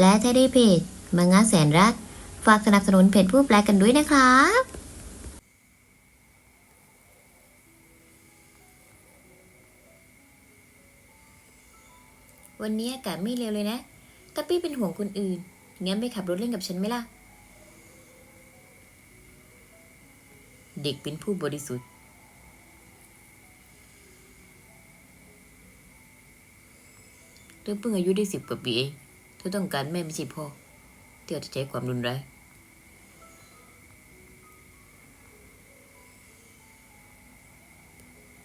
แลไทยได้เพจมังงะแสนรัก ฝากสนับสนุนเพจผู้แปลกันด้วยนะครับวันนี้อากาศไม่เลวเลยนะ แต่ปี้เป็นห่วงคนอื่น งั้นไปขับรถเล่นกับฉันไหมล่ะ เด็กเป็นผู้บริสุทธิ์ เธอเพิ่งอายุได้สิบกว่าปีเอง เธอต้องการแม่ไม่ใช่พ่อเที่จะใช้ความรุนแรง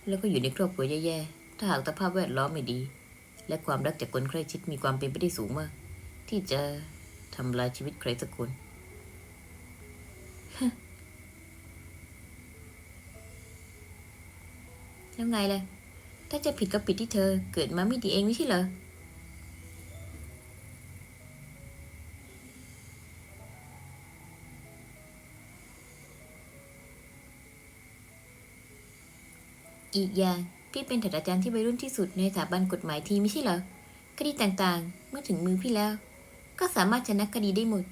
แล้วก็อยู่ในครอบครัวแย่ๆ ถ้าหากสภาพแวดล้อมไม่ดี และความรักจากคนใกล้ชิดมีความเป็นไปได้สูงมาก ที่จะทำลายชีวิตใครสักคน แล้วไงล่ะ ถ้าจะผิดก็ผิดที่เธอ เกิดมาไม่ดีเองไม่ใช่เหรอ อีกอย่างพี่เป็นศาสตราจารย์ที่วัยรุ่นที่สุดในสถาบันกฎหมายทีไม่ใช่เหรอคดีต่างๆ เมื่อถึงมือพี่แล้ว ก็สามารถชนะคดีได้หมด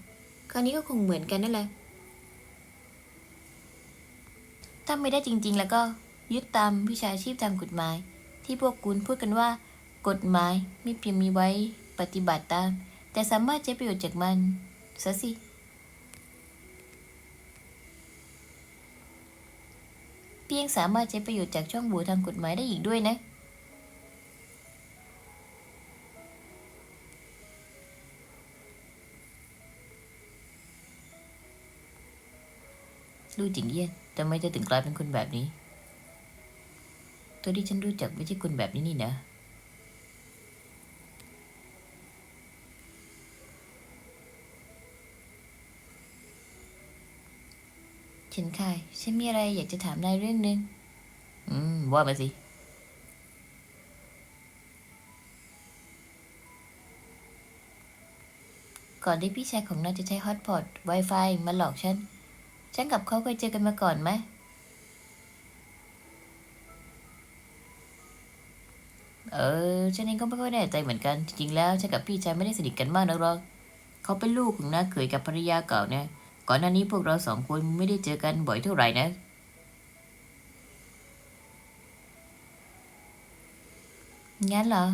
คราวนี้ก็คงเหมือนกันนั่นแหละถ้าไม่ได้จริง ๆ แล้วก็ยึดตามวิชาชีพตามกฎหมาย ที่พวกคุณพูดกันว่า กฎหมายไม่เพียงมีไว้ปฏิบัติตาม แต่สามารถใช้ประโยชน์จากมันซะสิ เพียงสามารถใช้ประโยชน์จากช่องโหว่ทางกฎหมายได้อีกด้วยนะรู้จริงเยี่ยนทำไมจะถึงกลายเป็นคนแบบนี้ ตัวที่ฉันรู้จักไม่ใช่คนแบบนี้นี่นะ ฉันค่ะฉันมีอะไรอยากจะถามนายเรื่องหนึ่งอืม ว่ามาสิ ก่อนที่พี่ชายของนายจะใช้ฮอตพอต Wi-Fi มาหลอกฉัน ฉันกับเขาเคยเจอกันมาก่อนไหม เออ ฉันเองก็ไม่ค่อยแน่ใจเหมือนกัน จริงๆแล้วฉันกับพี่ชายไม่ได้สนิทกันมากนักหรอก เขาเป็นลูกของน้าเขยกับภรรยาเก่าเนี่ย ก่อนหน้านี้พวกเราสองคนไม่ได้เจอกันบ่อยเท่าไหร่นะ งั้นเหรอ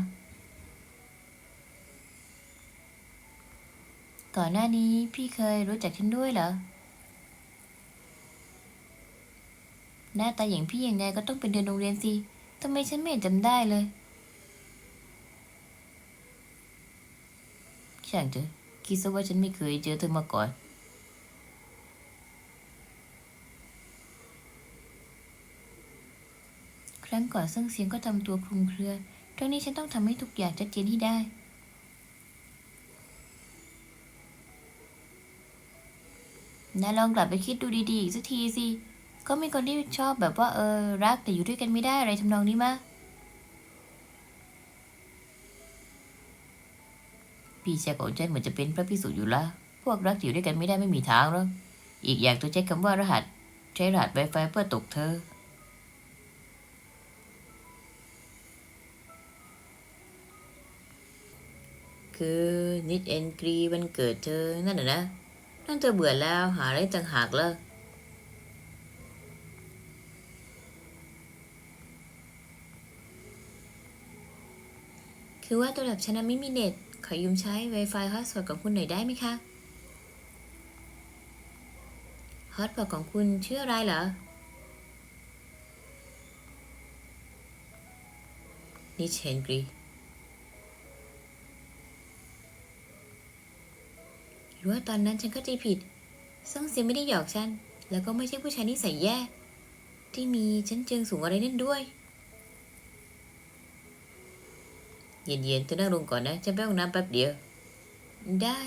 ก่อนหน้านี้พี่เคยรู้จักฉันด้วยเหรอ หน้าตาอย่างพี่ยังไงก็ต้องเป็นเดินโรงเรียนสิ ทำไมฉันไม่จำได้เลย ช่างเถอะคิดซะว่าฉันไม่เคยเจอเธอมาก่อน ครั้งก่อนซึ่งเสียงก็ทำตัวคลุมเครือครั้งนี้ฉันต้องทำให้ทุกอย่างชัดเจนให้ได้ นายลองกลับไปคิดดูดีๆอีกสักทีสิ ก็มีคนที่ชอบแบบว่าเออรักแต่อยู่ด้วยกันไม่ได้อะไรทำนองนี้มะพี่ชายของฉันเหมือนจะเป็นพระพิสุอยู่ละพวกรักอยู่ด้วยกันไม่ได้ไม่มีทางหรอก อีกอย่างตัวใช้คำว่ารหัส ใช้รหัสไวไฟเพื่อตกเธอ คือนิดเอนกรีวันเกิดเธอ นั่นน่ะนะนั่นเธอเบื่อแล้วหาอะไรต่างหากเลยคือว่าตัวแลบฉันนะไม่มีเน็ต ขอยืมใช้ Wi-Fi ฮอตสปอตของคุณหน่อยได้ไหมคะฮอตสปอตของคุณชื่ออะไรเหรอ นิชเฮนกรี หรือว่าตอนนั้นฉันเข้าใจผิดซ่งเสียไม่ได้หยอกฉัน แล้วก็ไม่ใช่ผู้ชายนิสัยแย่ ที่มีชั้นเชิงสูงอะไรนั่นด้วย เย็นๆเธอนั่งลงก่อนนะ ฉันไปห้องน้ำแป๊บเดียว ได้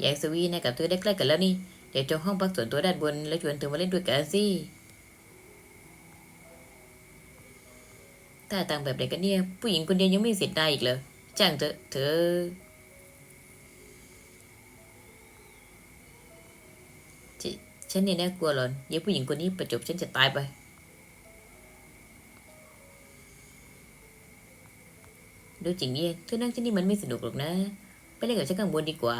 อยากสวีนะกับเธอได้ใกล้กันแล้วนี่ เดี๋ยวจองห้องพักส่วนตัวด้านบนแล้วชวนเธอมาเล่นด้วยกันสิ ถ้าทางแบบไหนกันเนี่ย ผู้หญิงคนเดียวยังไม่เสร็จได้อีกเหรอจ้างเถอะเธอฉันเนี่ยน่ากลัวหรอนเดี๋ยผู้หญิงคนนี้ประจบฉันจะตายไป ดูจริงเนี่ยเธอนั่งที่นี่มันไม่สนุกหรอกนะ ไปเล่นกับฉันข้างบนดีกว่า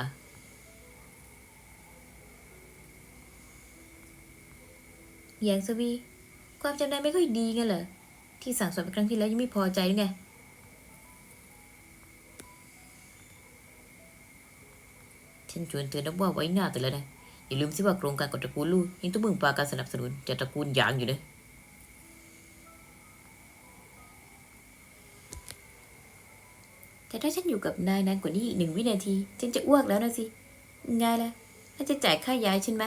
แยงสวี ความจำได้ไม่ค่อยดีไงเหรอ ที่สั่งสอนไปครั้งที่แล้วยังไม่พอใจหรือไง ฉันชวนเธอนับว่าไว้หน้าแต่แล้วนะ อย่าลืมสิว่าโครงการกดตระกูลลูกยังต้องมึงปาการสนับสนุนจากตระกูลหยางอยู่นะแต่ถ้าฉันอยู่กับนายนานกว่านี้อีกหนึ่งวินาที ฉันจะอ้วกแล้วนะสิ ไงล่ะน่าจะจ่ายค่าย้ายฉันไหม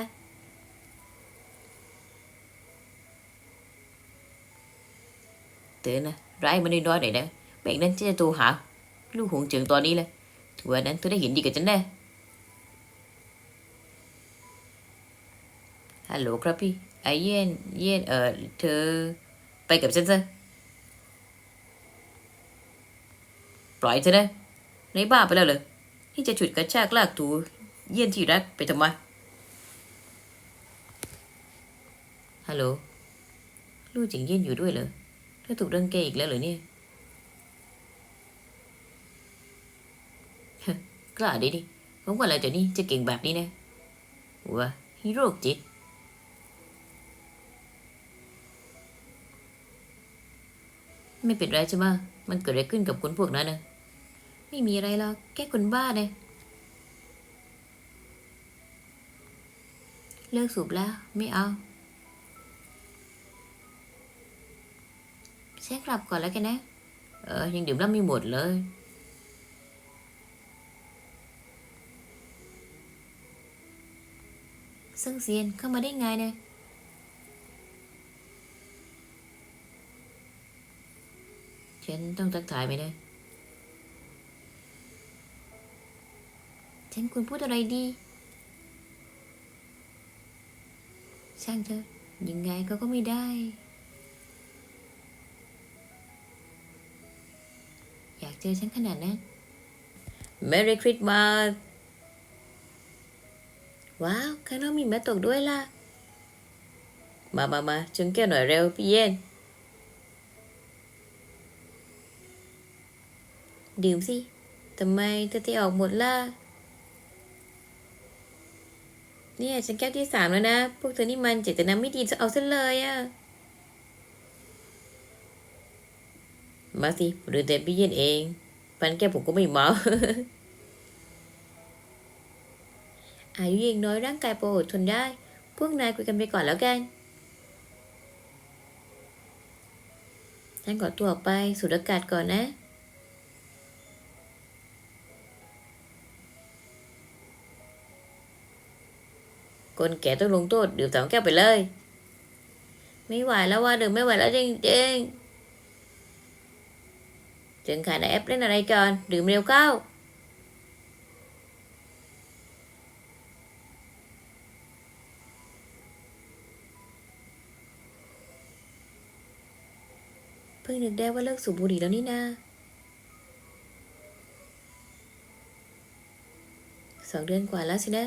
เตือนนะร้ายมันน้อยๆหน่อยนะแบ่งนั้นฉันจะโทรหา ลูกหงเจิงตอนนี้เลยถือว่านั้นเธอได้เห็นดีกับฉันแน่ฮัลโหลครับพี่ไอเย็นเย็นเออเธอไปกับฉันซะปล่อยเธอนะในบ้าไปแล้วเหรอที่จะฉุดกระชากลากถูเยี่ยนที่รักไปทำไมฮัลโหลลูกจิงเยี่ยนอยู่ด้วยเหรอ เธอถูกรังแกอีกแล้วหรือเนี่ยกล้าดิดิผมว่าอะไรเดี๋ยวนี้จะเก่งแบบนี้นะวะฮีโร่จิตไม่เป็นไรใช่ไหมมันเกิดอะไรขึ้นกับคนพวกนั้นนะไม่มีอะไรหรอกแค่คนบ้าเนี่ยเลิกสูบแล้ว ไม่เอา เช็คกลับก่อนแล้วกันนะ เออ ยังดื่มแล้วไม่หมดเลย ซึ่งเซียนเข้ามาได้ไงเนี่ยฉันต้องทักทายไหมเนะฉันควรพูดอะไรดี ช่างเถอะยังไงเขาก็ไม่ได้ เจอฉันขนาดนั้น Merry Christmas ว้าวข้างนอกมีแม่ตกด้วยล่ะ มามามาชนแก้วหน่อยเร็วพี่เย็น ดื่มสิทำไมเธอที่ออกหมดล่ะ เนี่ยฉันแก้วที่สามแล้วนะ พวกเธอนี่มันเจตนาไม่ดีจะเอาซะเลยอะ มาสิหรือแต่พี่เย็นเองปันแก้วผมก็ไม่เมาอายุยังน้อยร่างกายพออดทนได้ พวกนายคุยกันไปก่อนแล้วกันฉันขอตัวออกไปสูดอากาศก่อนนะ คนแก่ต้องลงโทษดื่มสองแก้วไปเลย ไม่ไหวแล้วว่าดื่มไม่ไหวแล้วจริงๆ จึงขายในแอปเล่นอะไรก่อนดื่มเร็วเข้า เพิ่งนึกได้ว่าเลิกสูบบุหรี่แล้วนี่นาสองเดือนกว่าแล้วสินะ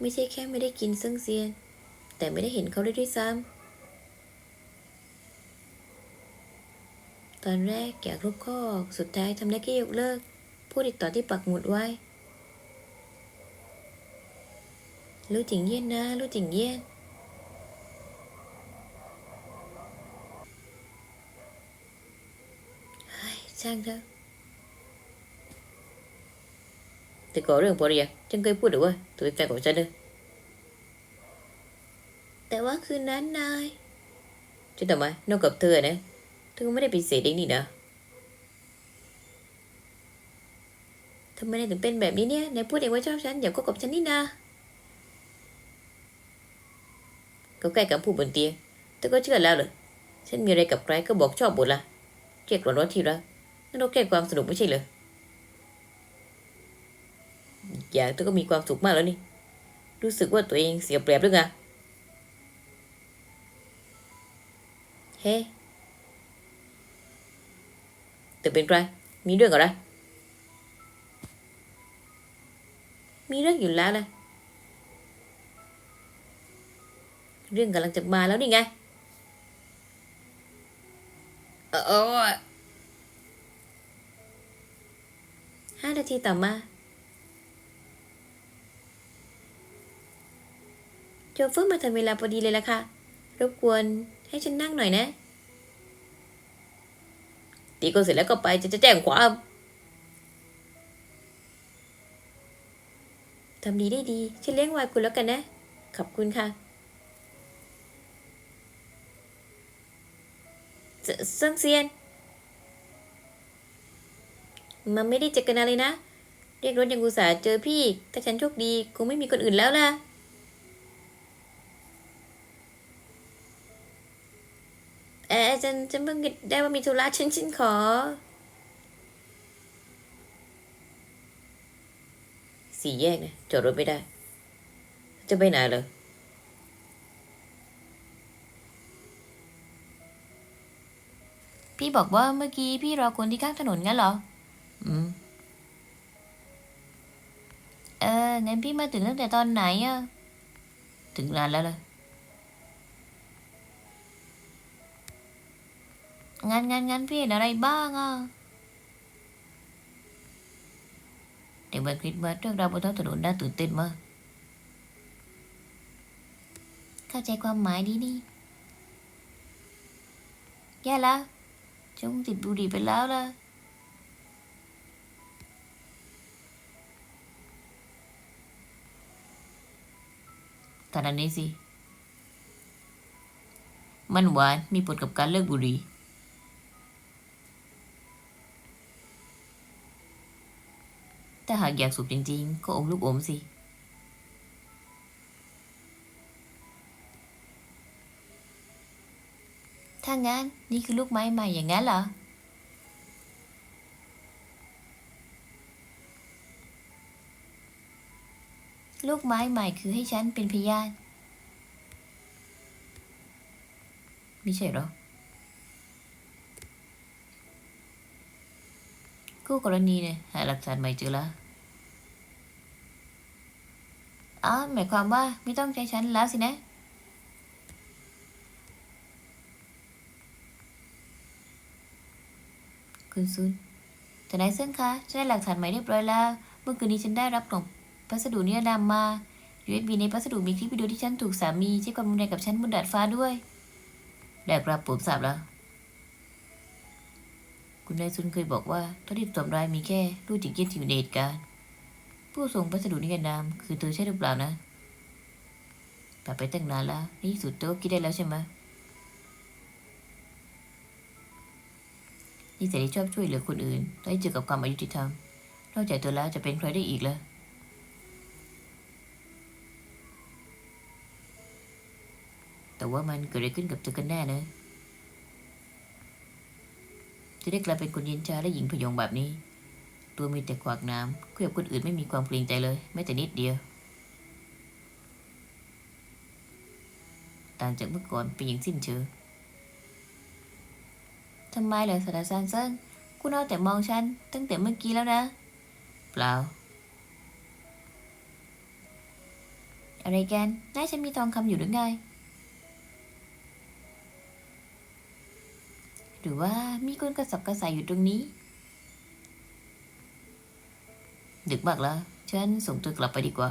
ไม่ใช่แค่ไม่ได้กินซึ่งเซียน แต่ไม่ได้เห็นเขาเลยด้วยซ้ำ ตอนแรกอยากลบข้อออกสุดท้ายทำได้แค่ยกเลิก พูดติดต่อที่ปักหมุดไว้ รู้จริงเยี่ยนนะ รู้จริงเยี่ยนเฮ้ยช่างเถอะแต่ก่อนเรื่องพอเรียฉันเคยพูดหรือว่าเธอเป็นแฟนของฉันเนอะแต่ว่าคืนนั้นนายฉันทำไมนอกกับเธอนะเธอไม่ได้ปฏิเสธเองนี่นะทำไมนายถึงเป็นแบบนี้เนี่ย นายพูดเองว่าชอบฉัน อยากคบกับฉันนี่นะก็ใกล้กับผู้บนเตียงเธอก็เชื่อแล้วเหรอ ฉันมีอะไรกับใครก็บอกชอบหมดละเกลียดว่าร้อนทีละนั่นเราแค่ความสนุกไม่ใช่เหรอ อย่างเธอก็มีความสุขมากแล้วนี่ รู้สึกว่าตัวเองเสียเปรียบหรือไง เฮ้ เธอเป็นใคร มีเรื่องอะไร มีเรื่องอยู่แล้วนะ เรื่องกำลังจะมาแล้วนี่ไง เออห้านาทีต่อมาโจเฟอร์มาทันเวลาพอดีเลยล่ะค่ะ รบกวนให้ฉันนั่งหน่อยนะ ตีก็เสร็จแล้วก็ไปจะจะแจ้งความทำดีได้ดีฉันเลี้ยงไว้คุณแล้วกันนะ ขอบคุณค่ะเซิงเซียน มันไม่ได้เจอกันอะไรนะ เรียกรถยังอุตส่าเจอพี่ ถ้าฉันโชคดีคงไม่มีคนอื่นแล้วล่ะ เออ ฉันฉันเพิ่งคิดได้ว่ามีธุระฉันฉันขอ สี่แยกนะจอดรถไม่ได้ จะไปไหนเหรอพี่บอกว่าเมื่อกี้พี่รอคนที่ข้างถนนงั้นเหรอ อืม เอองั้นพี่มาถึงตั้งแต่ตอนไหนอะถึงนานแล้วเลย งานงานงานพี่เห็นอะไรบ้างอะเด็กวันคริสต์มาสเรื่องราวบนท้องถนนน่าตื่นเต้นมาก เข้าใจความหมายดีนี่แย่แล้วจงติดบุหรี่ไปแล้วล่ะขนาดนี้สิ มันหวานมีผลกับการเลิกบุหรี่ ถ้า หากอยากสูบจริงๆ ก็อมลูกอมสิ ถ้างั้นนี่คือลูกไม้ใหม่อย่างนั้นเหรอ ลูกไม้ใหม่คือให้ฉันเป็นพยานไม่ใช่หรอ คู่กรณีเนี่ยหาหลักฐานใหม่เจอแล้ว อ๋อหมายความว่าไม่ต้องใช้ฉันแล้วสินะ คุณซุนแต่นายเซิงคะฉันได้หลักฐานใหม่เรียบร้อยแล้ว เมื่อคืนนี้ฉันได้รับกล่องพัสดุนิรนามมา USB ในพัสดุมีคลิปวิดีโอที่ฉันถูกสามีใช้ความรุนแรงกับฉันบนดาดฟ้าด้วยได้ครับผมทราบแล้ว คุณนายซุนเคยบอกว่าเท่าที่ตรวจรายมีแค่รูปจิกเย็นที่อยู่ในเหตุการณ์ ผู้ส่งพัสดุนิรนาม คือเธอใช่หรือเปล่านะผ่านไปตั้งนานแล้วนี่สุดเธอก็คิดได้แล้วใช่ไหมนิสัยที่ชอบช่วยเหลือคนอื่นและให้เจอกับความอายุติธรรม นอกจากเธอแล้วจะเป็นใครได้อีกล่ะแต่ว่ามันเกิดอะไรขึ้นกับเธอกันแน่นะจะได้กลายเป็นคนเย็นชาและหญิงพยองแบบนี้ ตัวมีแต่ขวากน้ำคุยกับคนอื่นไม่มีความเกรงใจเลยแม้แต่นิดเดียว ต่างจากเมื่อก่อนเป็นอย่างสิ้นเชิงทำไมเหรอสตาร์ซานเซิงคุณเอาแต่มองฉัน ตั้งแต่เมื่อกี้แล้วนะ เปล่า อะไรกันนาฉันมีทองคำอยู่หรือไง หรือว่ามีคนกระสับกระส่ายอยู่ตรงนี้ ดึกมากแล้ว ฉันส่งเธอกลับไปดีกว่า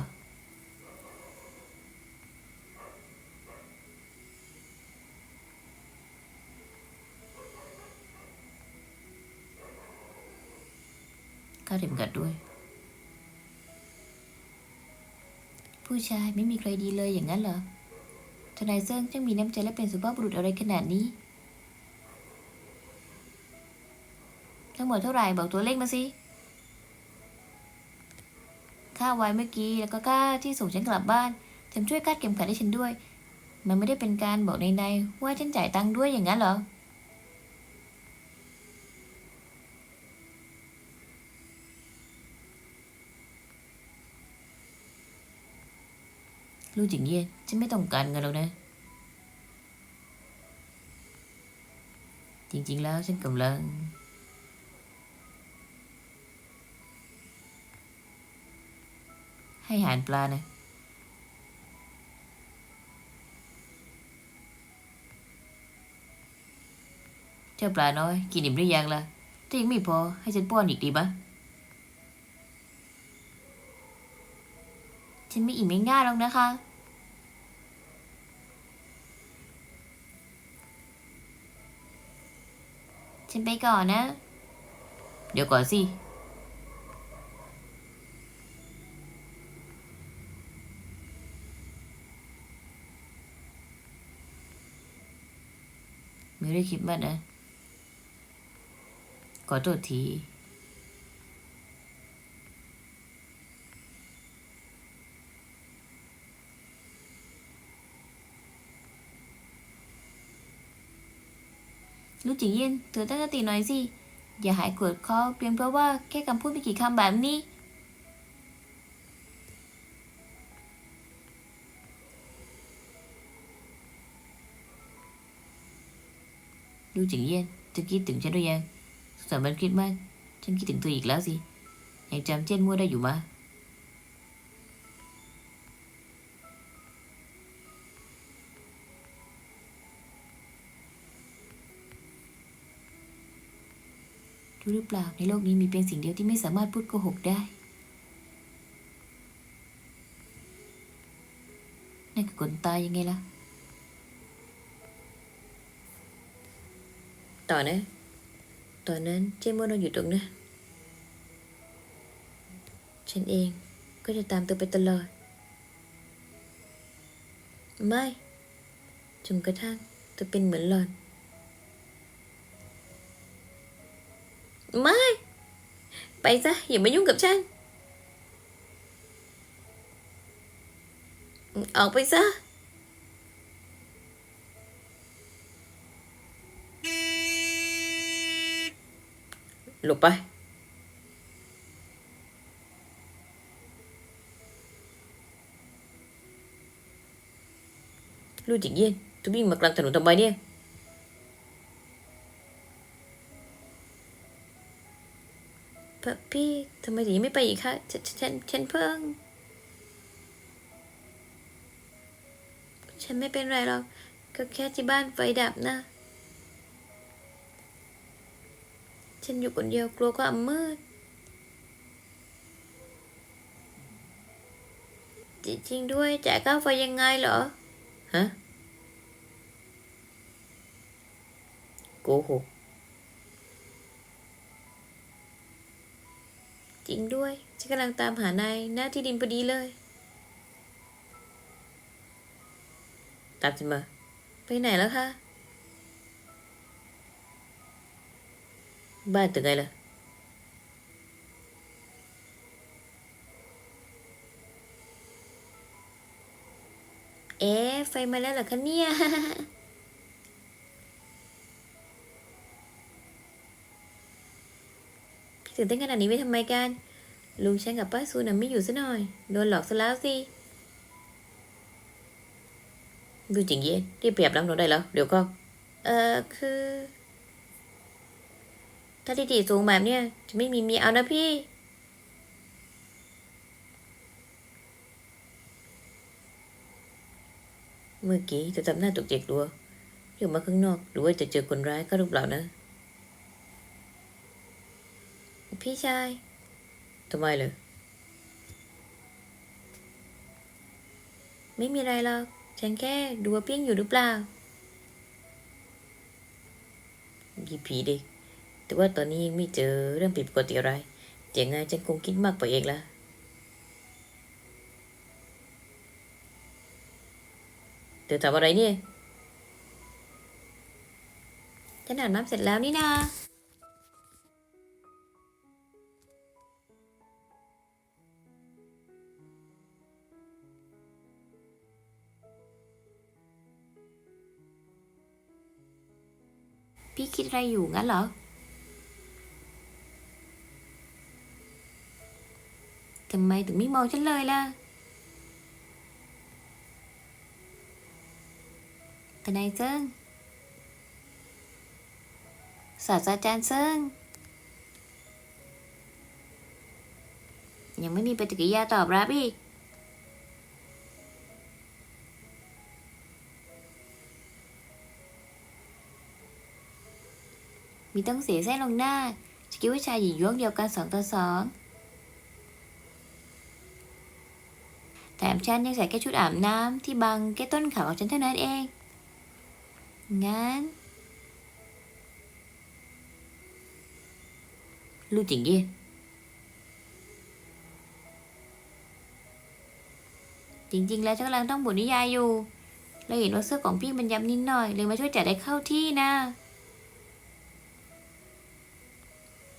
ข้าเข็มกัดด้วย ผู้ชายไม่มีใครดีเลยอย่างนั้นเหรอ ทนายเซิงช่างมีน้ำใจและเป็นสุภาพบุรุษอะไรขนาดนี้ ทั้งหมดเท่าไหร่บอกตัวเลขมาสิ ค่าไว้เมื่อกี้แล้วก็ค่าที่ส่งฉันกลับบ้านจำช่วยคาดเข็มขัดให้ฉันด้วย มันไม่ได้เป็นการบอกในในว่าฉันจ่ายตังค์ด้วยอย่างนั้นเหรอรู้จริงเย็นฉันไม่ต้องการเงินแล้วนะ จริง ๆ แล้วฉันกำลัง ให้หานปลานะเจ้าปลาน้อย กินอิ่มหรือยังล่ะถ้ายังไม่พอให้ฉันป้อนอีกดีปะฉันไม่อิ่มง่ายหรอกนะคะฉันไปก่อนนะ เดี๋ยวก่อนสิ ไม่ได้คิดมากนะขอโทษทีรู้จิงเย็นเธอตั้งสติหน่อยสิ อย่าหายโกรธเขาเพียงเพราะว่าแค่คำพูดไม่กี่คำแบบนี้ รู้จิงเย็นเธอคิดถึงฉันหรือยังสามวันคิดมากฉันคิดถึงเธออีกแล้วสิยังจำเจนมั่วได้อยู่มะรู้หรือเปล่าในโลกนี้มีเพียงสิ่งเดียวที่ไม่สามารถพูดโกหกได้นั่นคือคนตายยังไงล่ะ ต่อนะ ตอนนั้นเจมโมนอนอยู่ตรงนั้นฉันเองก็จะตามเธอไปตลอด ไม่จนกระทั่งเธอเป็นเหมือนหลอน ไม่ ไปซะ อย่ามายุ่งกับฉัน ออกไปซะ หลบไป ลูกจิงเย็นจะวิ่งมากลางถนนทำไมเนี่ยพ,พี่ทำไมถึงยังไม่ไปอีกคะฉันฉันฉันเพิ่ง ฉันไม่เป็นไรหรอก ก็แค่ที่บ้านไฟดับนะ ฉันอยู่คนเดียวกลัวความมืด จริงๆด้วยจ่ายค่าไฟยังไงเหรอ ฮะโกหกจริงด้วย ฉันกำลังตามหานายหน้าที่ดินพอดีเลย ตามฉันมา ไปไหนแล้วคะ บ้านตึกไงล่ะเอ๊ะไฟมาแล้วเหรอคะเนี่ยพี่ตื่นเต้นขนาดนี้ไวทำไมกัน ลุงฉันกับป้าซูน่ะไม่อยู่ซะหน่อย โดนหลอกซะแล้วสิ ดูจริงเย็นรีบเปรียบรับหนูได้แล้ว เดี๋ยวก็ เออคือ ถ้าที่ตีสูงแบบเนี้ยจะไม่มีเมียเอานะพี่ เมื่อกี้จะทำหน้าตกใจกลัวเรียกมาข้างนอกหรือว่าจะเจอคนร้ายก็หรือเปล่านะ พี่ชายทำไมเลยไม่มีอะไรหรอก ฉันแค่ดูว่าเปี้ยงอยู่หรือเปล่าผีผีดิ แต่ว่าตอนนี้ยังไม่เจอเรื่องผิดปกติอะไรเจ๋งไงฉันคงคิดมากไปเองละเธอทำอะไรเนี่ยฉันอาบน้ำเสร็จแล้วนี่นาพี่คิดอะไรอยู่งั้นเหรอ ทำไมถึงไม่มองฉันเลยล่ะทนายเซิงศาสตราจารย์เซิงยังไม่มีปฏิกิริยาตอบรับอีกมีต้องเสียเส้นลงหน้าจะคิดว่าชายหญิงยวงเดียวกันสองต่อสอง แต่ฉันยังใส่แค่ชุดอาบน้ำที่บังแค่ต้นขาของฉันเท่านั้นเอง งั้น รู้จริงดิจริง ๆ แล้วฉันกำลังต้องบทนิยายอยู่แล้วเห็นว่าเสื้อของพี่มันยับนิดหน่อยเลยมาช่วยจัดให้เข้าที่นะ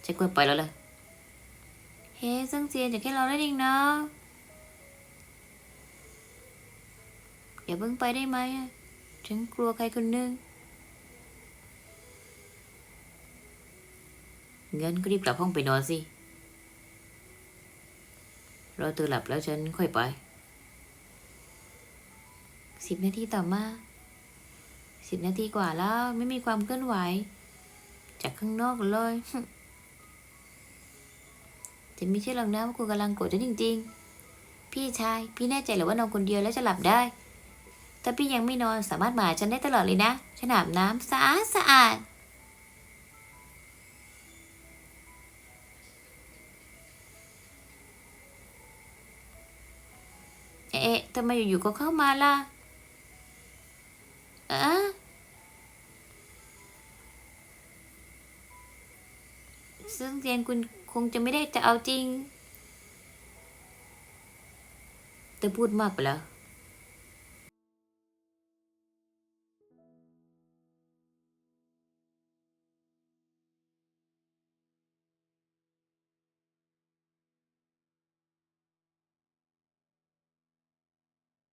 ฉันควรไปแล้วเลยเฮ้ซึ่งเซียนจะแค่เราได้เองเนาะ อย่าเพิ่งไปได้ไหมอะฉันกลัวใครคนหนึงงั้นก็รีบกลับห้องไปนอนสิ รอเธอหลับแล้วฉันค่อยไป สิบนาทีต่อมาสิบนาทีกว่าแล้วไม่มีความเคลื่อนไหว จากข้างนอกเลยจะไม่ใช่หรอกนะว่าคุณกำลังโกรธฉันจริง ๆ พี่ชาย พี่แน่ใจหรือว่านอนคนเดียวแล้วจะหลับได้ ถ้าพี่ยังไม่นอนสามารถมาหาฉันได้ตลอดเลยนะ ฉันอาบน้ำสะอาดสะอาด เอ๊ะทำไมอยู่ๆก็เข้ามาล่ะอะซึ่งเรียนคุณคงจะไม่ได้จะเอาจริง แต่พูดมากไปแล้ว